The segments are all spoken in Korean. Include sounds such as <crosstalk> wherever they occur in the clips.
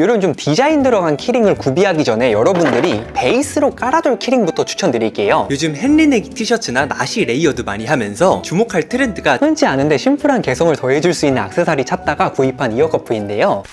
이런 좀 디자인 들어간 키링을 구비하기 전에 여러분들이 베이스로 깔아둘 키링부터 추천드릴게요. 요즘 헨리넥 티셔츠나 나시 레이어드 많이 하면서 주목할 트렌드가 흔치 않은데 심플한 개성을 더해줄 수 있는 액세서리 찾다가 구입한 이어커프인데요.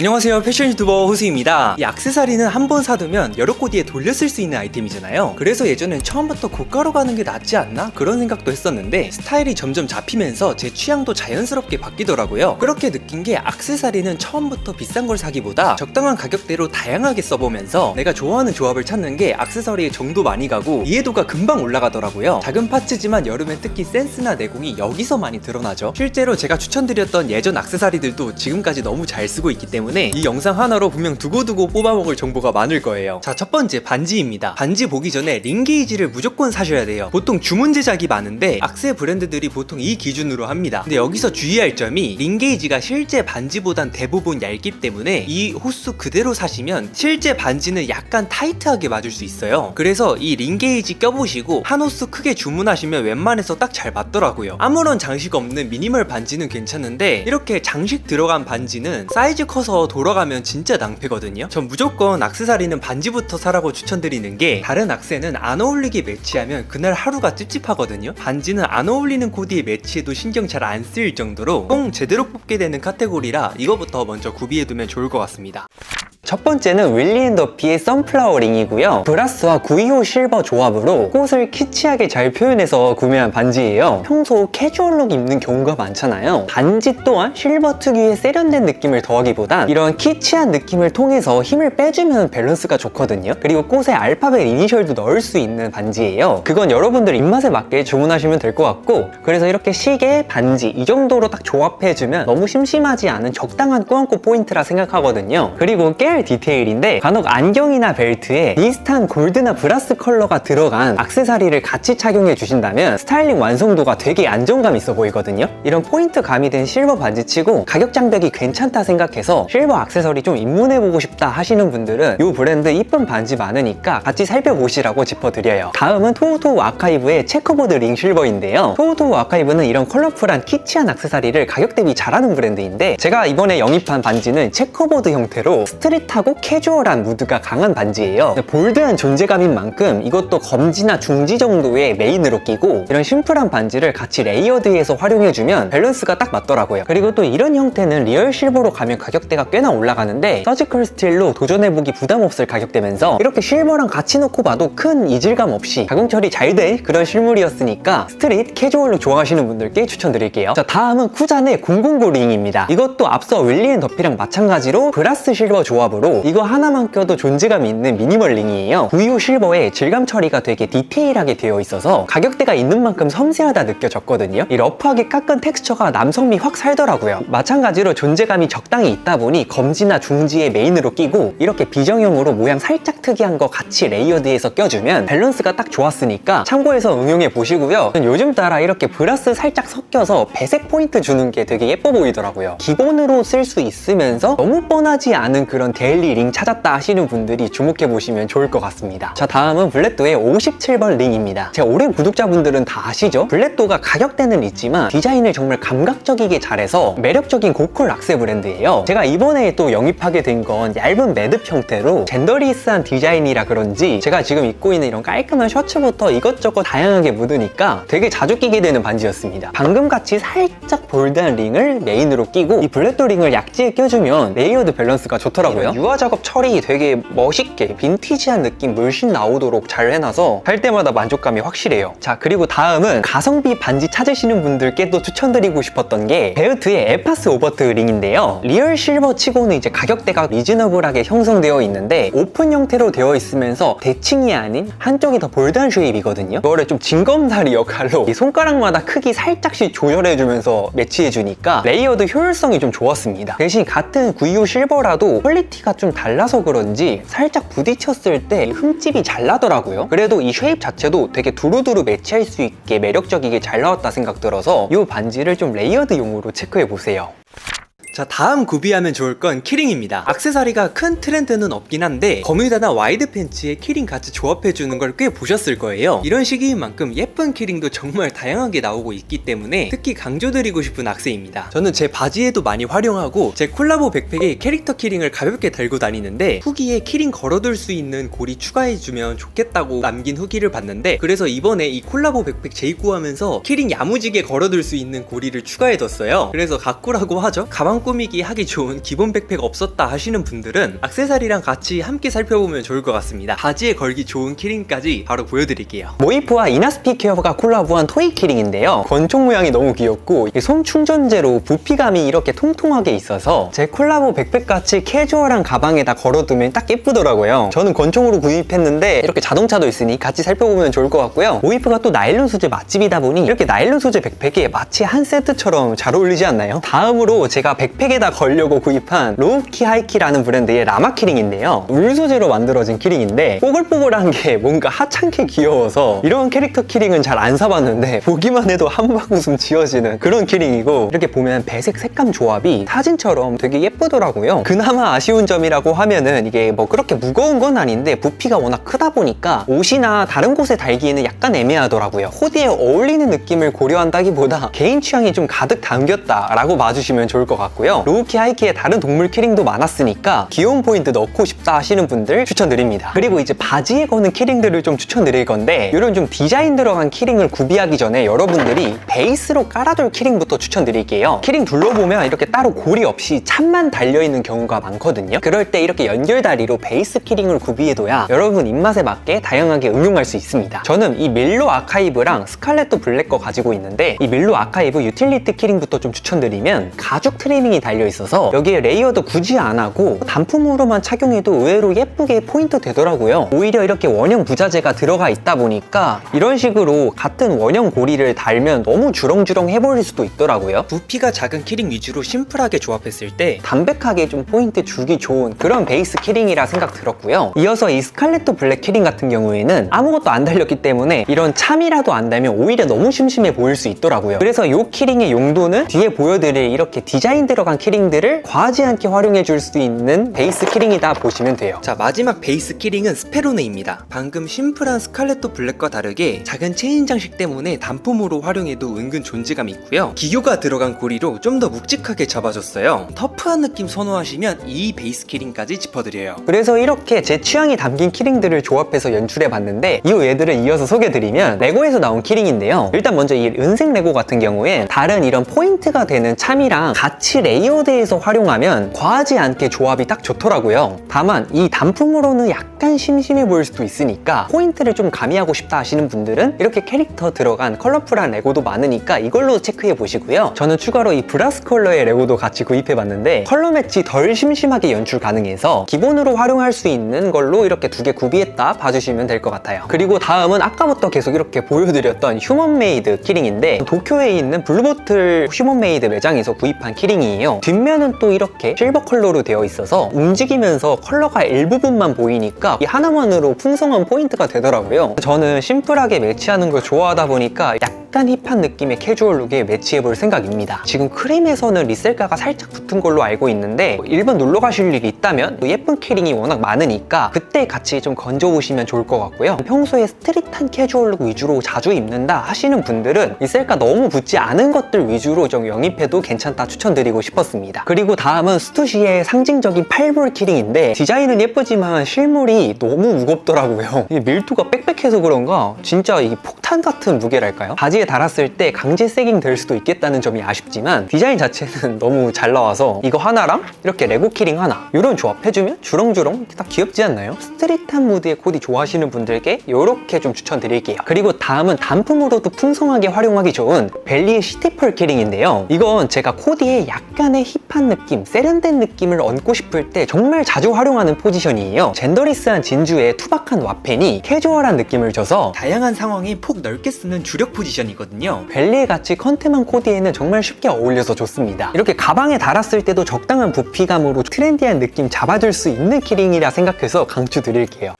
안녕하세요. 패션 유튜버 호수입니다. 이 악세사리는 한 번 사두면 여러 코디에 돌려 쓸 수 있는 아이템이잖아요. 그래서 예전엔 처음부터 고가로 가는 게 낫지 않나? 그런 생각도 했었는데 스타일이 점점 잡히면서 제 취향도 자연스럽게 바뀌더라고요. 그렇게 느낀 게 악세사리는 처음부터 비싼 걸 사기보다 적당한 가격대로 다양하게 써보면서 내가 좋아하는 조합을 찾는 게 악세사리에 정도 많이 가고 이해도가 금방 올라가더라고요. 작은 파츠지만 여름엔 특히 센스나 내공이 여기서 많이 드러나죠. 실제로 제가 추천드렸던 예전 악세사리들도 지금까지 너무 잘 쓰고 있기 때문에 이 영상 하나로 분명 두고두고 뽑아먹을 정보가 많을 거예요. 자 첫 번째 반지입니다. 반지 보기 전에 링 게이지를 무조건 사셔야 돼요. 보통 주문 제작이 많은데 악세 브랜드들이 보통 이 기준으로 합니다. 근데 여기서 주의할 점이 링 게이지가 실제 반지보단 대부분 얇기 때문에 이 호수 그대로 사시면 실제 반지는 약간 타이트하게 맞을 수 있어요. 그래서 이 링 게이지 껴보시고 한 호수 크게 주문하시면 웬만해서 딱 잘 맞더라고요. 아무런 장식 없는 미니멀 반지는 괜찮은데 이렇게 장식 들어간 반지는 사이즈 커서 돌아가면 진짜 낭패거든요. 전 무조건 악세사리는 반지부터 사라고 추천드리는 게 다른 악세는 안 어울리게 매치하면 그날 하루가 찝찝하거든요. 반지는 안 어울리는 코디에 매치해도 신경 잘 안 쓰일 정도로 꼭 제대로 뽑게 되는 카테고리라 이거부터 먼저 구비해두면 좋을 것 같습니다 첫 번째는 윌리 앤 더피의 선플라워 링이고요. 브라스와 925 실버 조합으로 꽃을 키치하게 잘 표현해서 구매한 반지예요. 평소 캐주얼룩 입는 경우가 많잖아요. 반지 또한 실버 특유의 세련된 느낌을 더하기보단 이런 키치한 느낌을 통해서 힘을 빼주면 밸런스가 좋거든요. 그리고 꽃에 알파벳 이니셜도 넣을 수 있는 반지예요. 그건 여러분들 입맛에 맞게 주문하시면 될 것 같고 그래서 이렇게 시계, 반지 이 정도로 딱 조합해주면 너무 심심하지 않은 적당한 꾸안꾸 포인트라 생각하거든요. 그리고 깨알 디테일인데 간혹 안경이나 벨트에 비슷한 골드나 브라스 컬러가 들어간 악세사리를 같이 착용해 주신다면 스타일링 완성도가 되게 안정감 있어 보이거든요. 이런 포인트 가미된 실버 반지치고 가격 장벽이 괜찮다 생각해서 실버 악세서리 좀 입문해보고 싶다 하시는 분들은 이 브랜드 이쁜 반지 많으니까 같이 살펴보시라고 짚어드려요. 다음은 토우토우 아카이브의 체커보드 링 실버인데요. 토우토우 아카이브는 이런 컬러풀한 키치한 악세사리를 가격 대비 잘하는 브랜드인데 제가 이번에 영입한 반지는 체커보드 형태로 스트릿 하고 캐주얼한 무드가 강한 반지예요. 볼드한 존재감인 만큼 이것도 검지나 중지 정도의 메인으로 끼고 이런 심플한 반지를 같이 레이어드해서 활용해주면 밸런스가 딱 맞더라고요. 그리고 또 이런 형태는 리얼 실버로 가면 가격대가 꽤나 올라가는데 서지컬 스틸로 도전해보기 부담 없을 가격대면서 이렇게 실버랑 같이 놓고 봐도 큰 이질감 없이 가공 처리 잘된 그런 실물이었으니까 스트릿 캐주얼로 좋아하시는 분들께 추천드릴게요. 자 다음은 쿠잔의 009 링입니다. 이것도 앞서 윌리 앤 더피랑 마찬가지로 브라스 실버 조합 으로 이거 하나만 껴도 존재감 있는 미니멀 링이에요. 925 실버에 질감 처리가 되게 디테일하게 되어 있어서 가격대가 있는 만큼 섬세하다 느껴졌거든요. 이 러프하게 깎은 텍스처가 남성미 확 살더라고요. 마찬가지로 존재감이 적당히 있다 보니 검지나 중지에 메인으로 끼고 이렇게 비정형으로 모양 살짝 특이한 거 같이 레이어드해서 껴주면 밸런스가 딱 좋았으니까 참고해서 응용해 보시고요. 전 요즘 따라 이렇게 브라스 살짝 섞여서 배색 포인트 주는 게 되게 예뻐 보이더라고요. 기본으로 쓸 수 있으면서 너무 뻔하지 않은 그런 데일리 링 찾았다 하시는 분들이 주목해 보시면 좋을 것 같습니다. 자 다음은 블랙도의 57번 링입니다. 제 오랜 구독자분들은 다 아시죠? 블랙도가 가격대는 있지만 디자인을 정말 감각적이게 잘해서 매력적인 고퀄 악세 브랜드예요. 제가 이번에 또 영입하게 된 건 얇은 매듭 형태로 젠더리스한 디자인이라 그런지 제가 지금 입고 있는 이런 깔끔한 셔츠부터 이것저것 다양하게 묻으니까 되게 자주 끼게 되는 반지였습니다. 방금 같이 살짝 볼드한 링을 메인으로 끼고 이 블랙도 링을 약지에 껴주면 레이어드 밸런스가 좋더라고요. 유화 작업 처리 되게 멋있게 빈티지한 느낌 물씬 나오도록 잘 해놔서 할 때마다 만족감이 확실해요. 자 그리고 다음은 가성비 반지 찾으시는 분들께 또 추천드리고 싶었던 게 베우트의 에파스 오버트 링인데요. 리얼 실버 치고는 이제 가격대가 리즈너블하게 형성되어 있는데 오픈 형태로 되어 있으면서 대칭이 아닌 한쪽이 더 볼드한 쉐입이거든요. 이거를 좀 징검다리 역할로 이 손가락마다 크기 살짝씩 조절해주면서 매치해주니까 레이어드 효율성이 좀 좋았습니다. 대신 같은 925 실버라도 퀄리티 가 좀 달라서 그런지 살짝 부딪혔을 때 흠집이 잘 나더라고요. 그래도 이 쉐입 자체도 되게 두루두루 매치할 수 있게 매력적이게 잘 나왔다 생각 들어서 이 반지를 좀 레이어드용으로 체크해 보세요. 자 다음 구비하면 좋을 건 키링입니다. 악세사리가 큰 트렌드는 없긴 한데 버뮤다나 와이드 팬츠에 키링 같이 조합해주는 걸 꽤 보셨을 거예요. 이런 시기인 만큼 예쁜 키링도 정말 다양하게 나오고 있기 때문에 특히 강조드리고 싶은 악세입니다. 저는 제 바지에도 많이 활용하고 제 콜라보 백팩에 캐릭터 키링을 가볍게 달고 다니는데 후기에 키링 걸어둘 수 있는 고리 추가해주면 좋겠다고 남긴 후기를 봤는데 그래서 이번에 이 콜라보 백팩 재입고하면서 키링 야무지게 걸어둘 수 있는 고리를 추가해뒀어요. 그래서 가꾸라고 하죠? 가방 꾸미기 하기 좋은 기본 백팩 없었다 하시는 분들은 악세사리랑 같이 함께 살펴보면 좋을 것 같습니다. 바지에 걸기 좋은 키링까지 바로 보여드릴게요. 모이프와 이나스피 케어가 콜라보한 토이 키링인데요. 권총 모양이 너무 귀엽고 이손 충전재로 부피감이 이렇게 통통하게 있어서 제 콜라보 백팩같이 캐주얼한 가방에다 걸어두면 딱 예쁘더라고요. 저는 권총으로 구입했는데 이렇게 자동차도 있으니 같이 살펴보면 좋을 것 같고요. 모이프가 또 나일론 소재 맛집이다 보니 이렇게 나일론 소재 백팩에 마치 한 세트처럼 잘 어울리지 않나요? 다음으로 제가 백 팩에다 걸려고 구입한 로우키 하이키라는 브랜드의 라마 키링인데요. 울 소재로 만들어진 키링인데 뽀글뽀글한 게 뭔가 하찮게 귀여워서 이런 캐릭터 키링은 잘 안 사봤는데 보기만 해도 한바구음 지어지는 그런 키링이고 이렇게 보면 배색 색감 조합이 사진처럼 되게 예쁘더라고요. 그나마 아쉬운 점이라고 하면은 이게 뭐 그렇게 무거운 건 아닌데 부피가 워낙 크다 보니까 옷이나 다른 곳에 달기에는 약간 애매하더라고요. 코디에 어울리는 느낌을 고려한다기보다 개인 취향이 좀 가득 담겼다라고 봐주시면 좋을 것 같고 요. 로우키 하이키의 다른 동물 키링도 많았으니까 귀여운 포인트 넣고 싶다 하시는 분들 추천드립니다. 그리고 이제 바지에 거는 키링들을 좀 추천드릴 건데 이런 좀 디자인 들어간 키링을 구비하기 전에 여러분들이 베이스로 깔아둘 키링부터 추천드릴게요. 키링 둘러보면 이렇게 따로 고리 없이 참만 달려있는 경우가 많거든요. 그럴 때 이렇게 연결다리로 베이스 키링을 구비해둬야 여러분 입맛에 맞게 다양하게 응용할 수 있습니다. 저는 이 밀로 아카이브랑 스칼렛도 블랙 거 가지고 있는데 이 밀로 아카이브 유틸리티 키링부터 좀 추천드리면 가죽 트리밍 이 달려 있어서 여기에 레이어도 굳이 안 하고 단품으로만 착용해도 의외로 예쁘게 포인트 되더라고요. 오히려 이렇게 원형 부자재가 들어가 있다 보니까 이런 식으로 같은 원형 고리를 달면 너무 주렁주렁 해버릴 수도 있더라고요. 부피가 작은 키링 위주로 심플하게 조합했을 때 담백하게 좀 포인트 주기 좋은 그런 베이스 키링이라 생각 들었고요. 이어서 이 스칼렛도 블랙 키링 같은 경우에는 아무것도 안 달렸기 때문에 이런 참이라도 안 달면 오히려 너무 심심해 보일 수 있더라고요. 그래서 이 키링의 용도는 뒤에 보여드릴 이렇게 디자인 들어간 키링들을 과하지 않게 활용해 줄 수 있는 베이스 키링이다 보시면 돼요. 자 마지막 베이스 키링은 스페로네입니다. 방금 심플한 스칼렛도 블랙과 다르게 작은 체인 장식 때문에 단품으로 활용해도 은근 존재감이 있고요. 기교가 들어간 고리로 좀 더 묵직하게 잡아줬어요. 터프한 느낌 선호하시면 이 베이스 키링까지 짚어드려요. 그래서 이렇게 제 취향이 담긴 키링들을 조합해서 연출해봤는데 이 얘들을 이어서 소개드리면 레고에서 나온 키링인데요. 일단 먼저 이 은색 레고 같은 경우엔 다른 이런 포인트가 되는 참이랑 같이 레 이어드해서 활용하면 과하지 않게 조합이 딱 좋더라고요. 다만 이 단품으로는 약간 심심해 보일 수도 있으니까 포인트를 좀 가미하고 싶다 하시는 분들은 이렇게 캐릭터 들어간 컬러풀한 레고도 많으니까 이걸로 체크해 보시고요. 저는 추가로 이 브라스 컬러의 레고도 같이 구입해 봤는데 컬러 매치 덜 심심하게 연출 가능해서 기본으로 활용할 수 있는 걸로 이렇게 두 개 구비했다 봐주시면 될 것 같아요. 그리고 다음은 아까부터 계속 이렇게 보여드렸던 휴먼메이드 키링인데 도쿄에 있는 블루보틀 휴먼메이드 매장에서 구입한 키링이에요 뒷면은 또 이렇게 실버 컬러로 되어 있어서 움직이면서 컬러가 일부분만 보이니까 이 하나만으로 풍성한 포인트가 되더라고요. 저는 심플하게 매치하는 걸 좋아하다 보니까 약간 힙한 느낌의 캐주얼 룩에 매치해볼 생각입니다. 지금 크림에서는 리셀가가 살짝 붙은 걸로 알고 있는데 일본 놀러 가실 일이 있다면 또 예쁜 키링이 워낙 많으니까 그때 같이 좀 건져보시면 좋을 것 같고요. 평소에 스트릿한 캐주얼 룩 위주로 자주 입는다 하시는 분들은 리셀가 너무 붙지 않은 것들 위주로 좀 영입해도 괜찮다 추천드리고 싶 었습니다. 그리고 다음은 스투시의 상징적인 팔볼 키링인데 디자인은 예쁘지만 실물이 너무 무겁더라고요. 밀도가 빽빽해서 그런가? 진짜 이게 폭탄 같은 무게랄까요? 바지에 달았을 때 강제 세깅 될 수도 있겠다는 점이 아쉽지만 디자인 자체는 <laughs> 너무 잘 나와서 이거 하나랑 이렇게 레고 키링 하나 이런 조합 해주면 주렁주렁 딱 귀엽지 않나요? 스트릿한 무드의 코디 좋아하시는 분들께 이렇게 좀 추천드릴게요. 그리고 다음은 단품으로도 풍성하게 활용하기 좋은 벨리의 시티펄 키링인데요. 이건 제가 코디에 약 간의 힙한 느낌 세련된 느낌을 얹고 싶을 때 정말 자주 활용하는 포지션이에요. 젠더리스한 진주에 투박한 와펜이 캐주얼한 느낌을 줘서 다양한 상황에 폭 넓게 쓰는 주력 포지션이거든요. 벨리에 같이 컨템한 코디에는 정말 쉽게 어울려서 좋습니다. 이렇게 가방에 달았을 때도 적당한 부피감으로 트렌디한 느낌 잡아줄 수 있는 키링이라 생각해서 강추드릴게요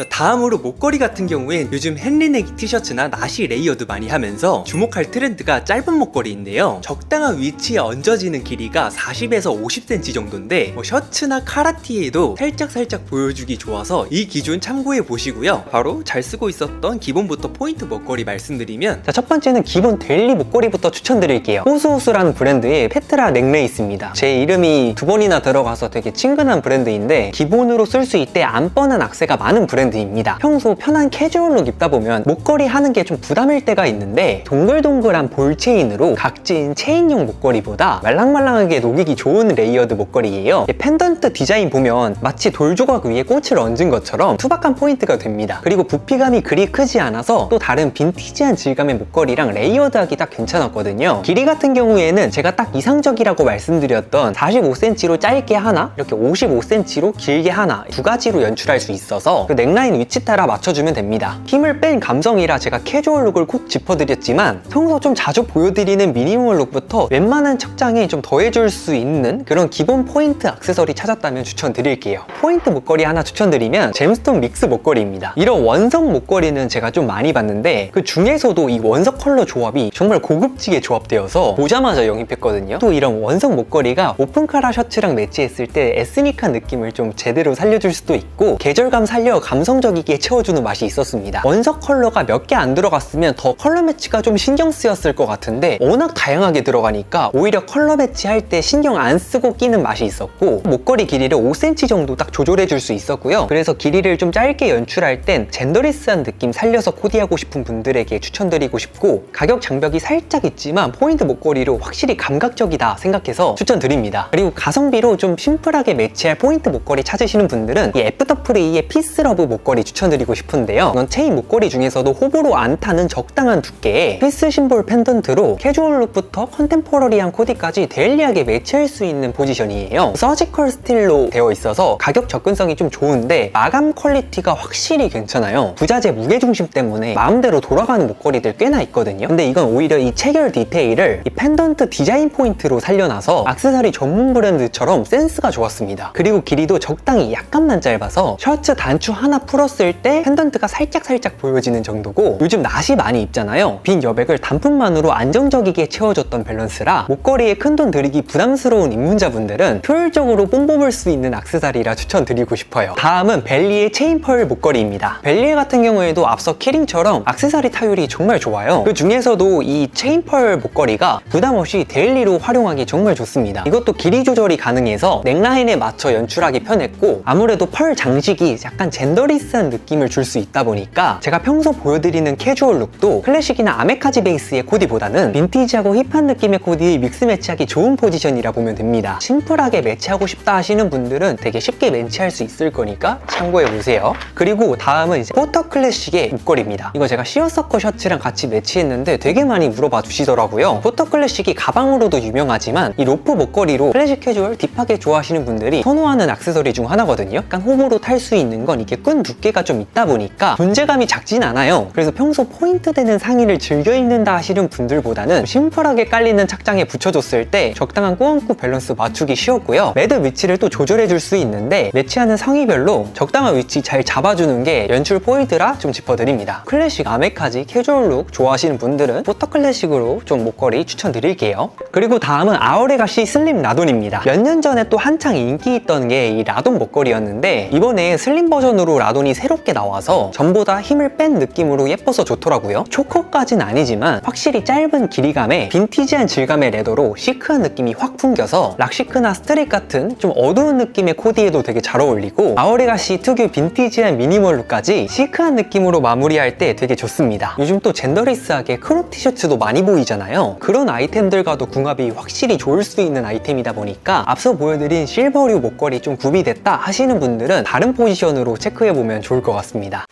자, 다음으로 목걸이 같은 경우엔 요즘 헨리네기 티셔츠나 나시 레이어드 많이 하면서 주목할 트렌드가 짧은 목걸이인데요. 적당한 위치에 얹어지는 길이가 40에서 50cm 정도인데 뭐 셔츠나 카라티에도 살짝살짝 보여주기 좋아서 이 기준 참고해 보시고요. 바로 잘 쓰고 있었던 기본부터 포인트 목걸이 말씀드리면 자, 첫 번째는 기본 데일리 목걸이부터 추천드릴게요. 호수호수라는 브랜드의 페트라 넥레이스입니다. 제 이름이 두 번이나 들어가서 되게 친근한 브랜드인데 기본으로 쓸 수 있대 안 뻔한 악세가 많은 브랜드 입니다. 평소 편한 캐주얼룩 입다 보면 목걸이 하는 게 좀 부담일 때가 있는데 동글동글한 볼 체인으로 각진 체인용 목걸이보다 말랑말랑하게 녹이기 좋은 레이어드 목걸이에요. 이 펜던트 디자인 보면 마치 돌 조각 위에 꽃을 얹은 것처럼 투박한 포인트가 됩니다. 그리고 부피감이 그리 크지 않아서 또 다른 빈티지한 질감의 목걸이랑 레이어드하기 딱 괜찮았거든요. 길이 같은 경우에는 제가 딱 이상적이라고 말씀드렸던 45cm로 짧게 하나, 이렇게 55cm로 길게 하나 두 가지로 연출할 수 있어서 그 넥라 인 위치 따라 맞춰주면 됩니다. 힘을 뺀 감성이라 제가 캐주얼 룩을 꼭 짚어드렸지만 평소 좀 자주 보여드리는 미니멀 룩부터 웬만한 착장에 좀 더해줄 수 있는 그런 기본 포인트 액세서리 찾았다면 추천드릴게요. 포인트 목걸이 하나 추천드리면 잼스톤 믹스 목걸이입니다. 이런 원석 목걸이는 제가 좀 많이 봤는데 그 중에서도 이 원석 컬러 조합이 정말 고급지게 조합되어서 보자마자 영입했거든요. 또 이런 원석 목걸이가 오픈 카라 셔츠랑 매치했을 때 에스닉한 느낌을 좀 제대로 살려줄 수도 있고 계절감 살려 감 성적이게 채워주는 맛이 있었습니다. 원석 컬러가 몇 개 안 들어갔으면 더 컬러 매치가 좀 신경 쓰였을 것 같은데 워낙 다양하게 들어가니까 오히려 컬러 매치할 때 신경 안 쓰고 끼는 맛이 있었고 목걸이 길이를 5cm 정도 딱 조절해 줄 수 있었고요. 그래서 길이를 좀 짧게 연출할 땐 젠더리스한 느낌 살려서 코디하고 싶은 분들에게 추천드리고 싶고 가격 장벽이 살짝 있지만 포인트 목걸이로 확실히 감각적이다 생각해서 추천드립니다. 그리고 가성비로 좀 심플하게 매치할 포인트 목걸이 찾으시는 분들은 이 애프터 프레이의 피스러브 목걸이 추천드리고 싶은데요. 이건 체인 목걸이 중에서도 호불호 안 타는 적당한 두께의 피스 심볼 펜던트로 캐주얼 룩부터 컨템포러리한 코디까지 데일리하게 매치할 수 있는 포지션이에요. 서지컬 스틸로 되어 있어서 가격 접근성이 좀 좋은데 마감 퀄리티가 확실히 괜찮아요. 부자재 무게중심 때문에 마음대로 돌아가는 목걸이들 꽤나 있거든요. 근데 이건 오히려 이 체결 디테일을 이 펜던트 디자인 포인트로 살려놔서 악세사리 전문 브랜드처럼 센스가 좋았습니다. 그리고 길이도 적당히 약간만 짧아서 셔츠 단추 하나 풀었을 때 펜던트가 살짝살짝 보여지는 정도고 요즘 낫이 많이 입잖아요. 빈 여백을 단품만으로 안정적이게 채워줬던 밸런스라 목걸이에 큰 돈 들이기 부담스러운 입문자분들은 효율적으로 뽐 뽑을 수 있는 악세사리라 추천드리고 싶어요. 다음은 벨리의 체인펄 목걸이입니다. 벨리 같은 경우에도 앞서 키링처럼 악세사리 타율이 정말 좋아요. 그 중에서도 이 체인펄 목걸이가 부담 없이 데일리로 활용하기 정말 좋습니다. 이것도 길이 조절이 가능해서 넥라인에 맞춰 연출하기 편했고 아무래도 펄 장식이 약간 젠더 리스한 느낌을 줄 수 있다 보니까 제가 평소 보여드리는 캐주얼 룩도 클래식이나 아메카지 베이스의 코디보다는 빈티지하고 힙한 느낌의 코디 믹스 매치하기 좋은 포지션이라 보면 됩니다. 심플하게 매치하고 싶다 하시는 분들은 되게 쉽게 매치할 수 있을 거니까 참고해 보세요. 그리고 다음은 이제 포터 클래식의 목걸이입니다. 이거 제가 시어서커 셔츠랑 같이 매치했는데 되게 많이 물어봐 주시더라고요. 포터 클래식이 가방으로도 유명하지만 이 로프 목걸이로 클래식 캐주얼 딥하게 좋아하시는 분들이 선호하는 액세서리 중 하나거든요. 약간 호불호 탈 수 있는 건 이게 끈 두께가 좀 있다 보니까 존재감이 작진 않아요. 그래서 평소 포인트 되는 상의를 즐겨 입는다 하시는 분들보다는 심플하게 깔리는 착장에 붙여줬을 때 적당한 꾸안꾸 밸런스 맞추기 쉬웠고요. 매듭 위치를 또 조절해 줄 수 있는데 매치하는 상의별로 적당한 위치 잘 잡아주는 게 연출 포인트라 좀 짚어드립니다. 클래식 아메카지 캐주얼 룩 좋아하시는 분들은 포터 클래식으로 좀 목걸이 추천드릴게요. 그리고 다음은 아오레가시 슬림 라돈입니다. 몇 년 전에 또 한창 인기 있던 게 이 라돈 목걸이였는데 이번에 슬림 버전으로 라돈 이 새롭게 나와서 전보다 힘을 뺀 느낌으로 예뻐서 좋더라고요. 초커까진 아니지만 확실히 짧은 길이감에 빈티지한 질감의 레더로 시크한 느낌이 확 풍겨서 락시크나 스트릿 같은 좀 어두운 느낌의 코디에도 되게 잘 어울리고 아오레가시 특유 빈티지한 미니멀 룩까지 시크한 느낌으로 마무리할 때 되게 좋습니다. 요즘 또 젠더리스하게 크롭 티셔츠도 많이 보이잖아요. 그런 아이템들과도 궁합이 확실히 좋을 수 있는 아이템이다 보니까 앞서 보여드린 실버류 목걸이 좀 구비됐다 하시는 분들은 다른 포지션으로 체크해보 면 좋을 것 같습니다.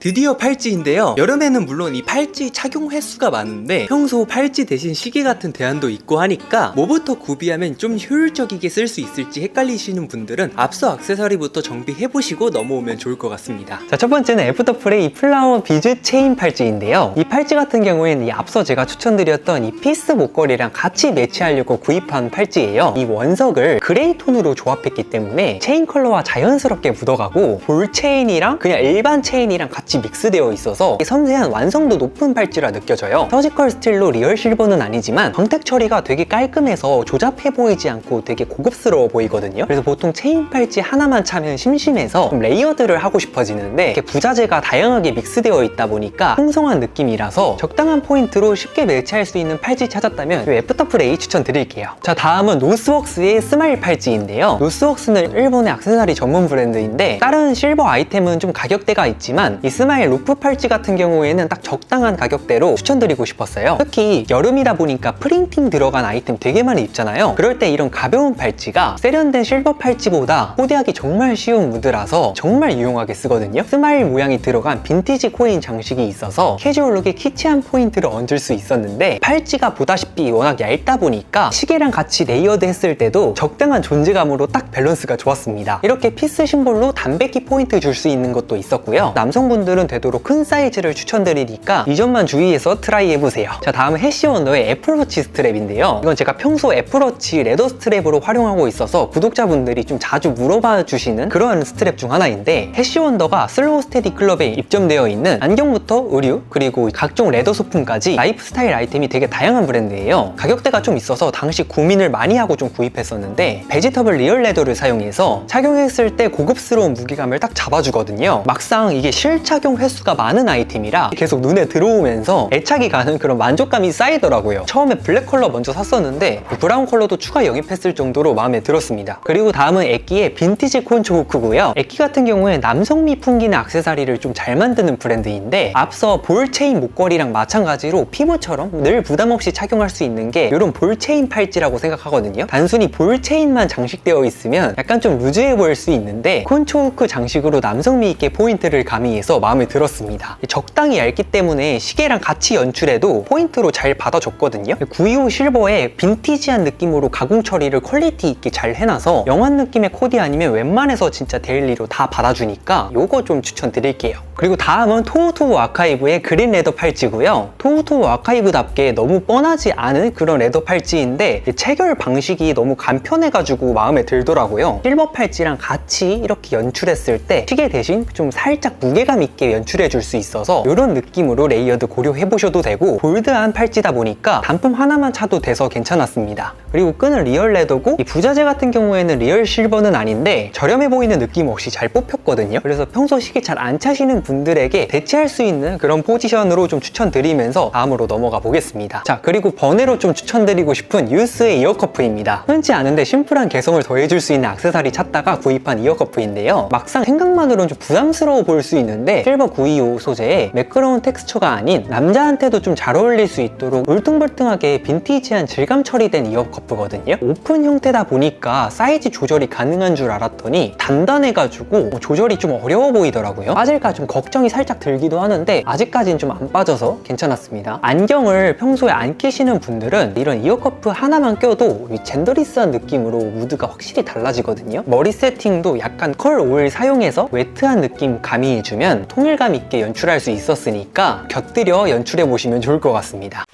드디어 팔찌인데요. 여름에는 물론 이 팔찌 착용 횟수가 많은데 평소 팔찌 대신 시계 같은 대안도 있고 하니까 뭐부터 구비하면 좀 효율적이게 쓸 수 있을지 헷갈리시는 분들은 앞서 액세서리부터 정비해보시고 넘어오면 좋을 것 같습니다. 자, 첫 번째는 애프터플레이 플라워 비즈 체인 팔찌인데요. 이 팔찌 같은 경우에는 이 앞서 제가 추천드렸던 이 피스 목걸이랑 같이 매치하려고 구입한 팔찌예요. 이 원석을 그레이 톤으로 조합했기 때문에 체인 컬러와 자연스럽게 묻어가고 볼 체인이랑 그냥 일반 체인이랑 같이 믹스되어 있어서 섬세한 완성도 높은 팔찌라 느껴져요. 서지컬 스틸로 리얼 실버는 아니지만 광택 처리가 되게 깔끔해서 조잡해 보이지 않고 되게 고급스러워 보이거든요. 그래서 보통 체인 팔찌 하나만 차면 심심해서 좀 레이어드를 하고 싶어지는데 이렇게 부자재가 다양하게 믹스되어 있다 보니까 풍성한 느낌이라서 적당한 포인트로 쉽게 매치할 수 있는 팔찌 찾았다면 이 애프터플레이 추천드릴게요. 자 다음은 노스웍스의 스마일 팔찌인데요. 노스웍스는 일본의 악세사리 전문 브랜드인데 다른 실버 아이템은 좀 가격대가 있지만 이 스마일 루프 팔찌 같은 경우에는 딱 적당한 가격대로 추천드리고 싶었어요. 특히 여름이다 보니까 프린팅 들어간 아이템 되게 많이 입잖아요. 그럴 때 이런 가벼운 팔찌가 세련된 실버 팔찌보다 코디하기 정말 쉬운 무드라서 정말 유용하게 쓰거든요. 스마일 모양이 들어간 빈티지 코인 장식이 있어서 캐주얼룩에 키치한 포인트를 얹을 수 있었는데 팔찌가 보다시피 워낙 얇다 보니까 시계랑 같이 레이어드 했을 때도 적당한 존재감으로 딱 밸런스가 좋았습니다. 이렇게 피스 심볼로 담백히 포인트 줄 수 있는 것도 있었고요. 남성분들 은 되도록 큰 사이즈를 추천드리니까 이 점만 주의해서 트라이 해보세요. 자 다음은 해시원더의 애플워치 스트랩인데요. 이건 제가 평소 애플워치 레더 스트랩으로 활용하고 있어서 구독자분들이 좀 자주 물어봐 주시는 그런 스트랩 중 하나인데 해시원더가 슬로우 스테디 클럽에 입점되어 있는 안경부터 의류 그리고 각종 레더 소품까지 라이프스타일 아이템이 되게 다양한 브랜드예요. 가격대가 좀 있어서 당시 고민을 많이 하고 좀 구입했었는데 베지터블 리얼 레더를 사용해서 착용했을 때 고급스러운 무게감을 딱 잡아주거든요. 막상 이게 실착 용 횟수가 많은 아이템이라 계속 눈에 들어오면서 애착이 가는 그런 만족감이 쌓이더라고요. 처음에 블랙 컬러 먼저 샀었는데 브라운 컬러도 추가 영입했을 정도로 마음에 들었습니다. 그리고 다음은 에끼의 빈티지 콘초 후크고요. 에끼 같은 경우에 남성미 풍기는 액세서리를 좀 잘 만드는 브랜드인데 앞서 볼 체인 목걸이랑 마찬가지로 피부처럼 늘 부담 없이 착용할 수 있는 게 이런 볼 체인 팔찌라고 생각하거든요. 단순히 볼 체인만 장식되어 있으면 약간 좀 루즈해 보일 수 있는데 콘초 후크 장식으로 남성미 있게 포인트를 가미해서 마음에 들었습니다. 적당히 얇기 때문에 시계랑 같이 연출해도 포인트로 잘 받아줬거든요. 925 실버에 빈티지한 느낌으로 가공 처리를 퀄리티 있게 잘 해놔서 영한 느낌의 코디 아니면 웬만해서 진짜 데일리로 다 받아주니까 요거 좀 추천드릴게요. 그리고 다음은 토우토우 아카이브의 그린 레더 팔찌고요. 토우토우 아카이브답게 너무 뻔하지 않은 그런 레더 팔찌인데 체결 방식이 너무 간편해가지고 마음에 들더라고요. 실버 팔찌랑 같이 이렇게 연출했을 때 시계 대신 좀 살짝 무게감 있게 연출해 줄 수 있어서 이런 느낌으로 레이어드 고려해 보셔도 되고 볼드한 팔찌다 보니까 단품 하나만 차도 돼서 괜찮았습니다. 그리고 끈은 리얼 레더고 이 부자재 같은 경우에는 리얼 실버는 아닌데 저렴해 보이는 느낌 없이 잘 뽑혔거든요. 그래서 평소 시계 잘 안 차시는 분들에게 대체할 수 있는 그런 포지션으로 좀 추천드리면서 다음으로 넘어가 보겠습니다. 자 그리고 번외로 좀 추천드리고 싶은 유스의 이어커프입니다. 흔치 않은데 심플한 개성을 더해줄 수 있는 액세서리 찾다가 구입한 이어커프인데요. 막상 생각만으로는 좀 부담스러워 보일 수 있는데 실버 925 소재에 매끄러운 텍스처가 아닌 남자한테도 좀 잘 어울릴 수 있도록 울퉁불퉁하게 빈티지한 질감 처리된 이어 커프거든요. 오픈 형태다 보니까 사이즈 조절이 가능한 줄 알았더니 단단해가지고 조절이 좀 어려워 보이더라고요. 빠질까 좀 걱정이 살짝 들기도 하는데 아직까지는 좀 안 빠져서 괜찮았습니다. 안경을 평소에 안 끼시는 분들은 이런 이어커프 하나만 껴도 이 젠더리스한 느낌으로 무드가 확실히 달라지거든요. 머리 세팅도 약간 컬 오일 사용해서 웨트한 느낌 가미해주면 통일감 있게 연출할 수 있었으니까 곁들여 연출해 보시면 좋을 것 같습니다.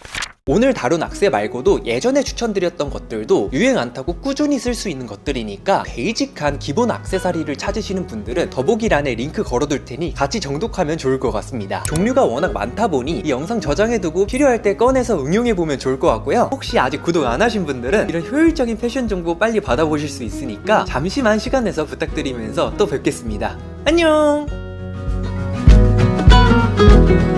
오늘 다룬 악세 말고도 예전에 추천드렸던 것들도 유행 안 타고 꾸준히 쓸 수 있는 것들이니까 베이직한 기본 악세사리를 찾으시는 분들은 더보기란에 링크 걸어둘 테니 같이 정독하면 좋을 것 같습니다. 종류가 워낙 많다 보니 이 영상 저장해두고 필요할 때 꺼내서 응용해보면 좋을 것 같고요. 혹시 아직 구독 안 하신 분들은 이런 효율적인 패션 정보 빨리 받아보실 수 있으니까 잠시만 시간 내서 부탁드리면서 또 뵙겠습니다. 안녕! thank you.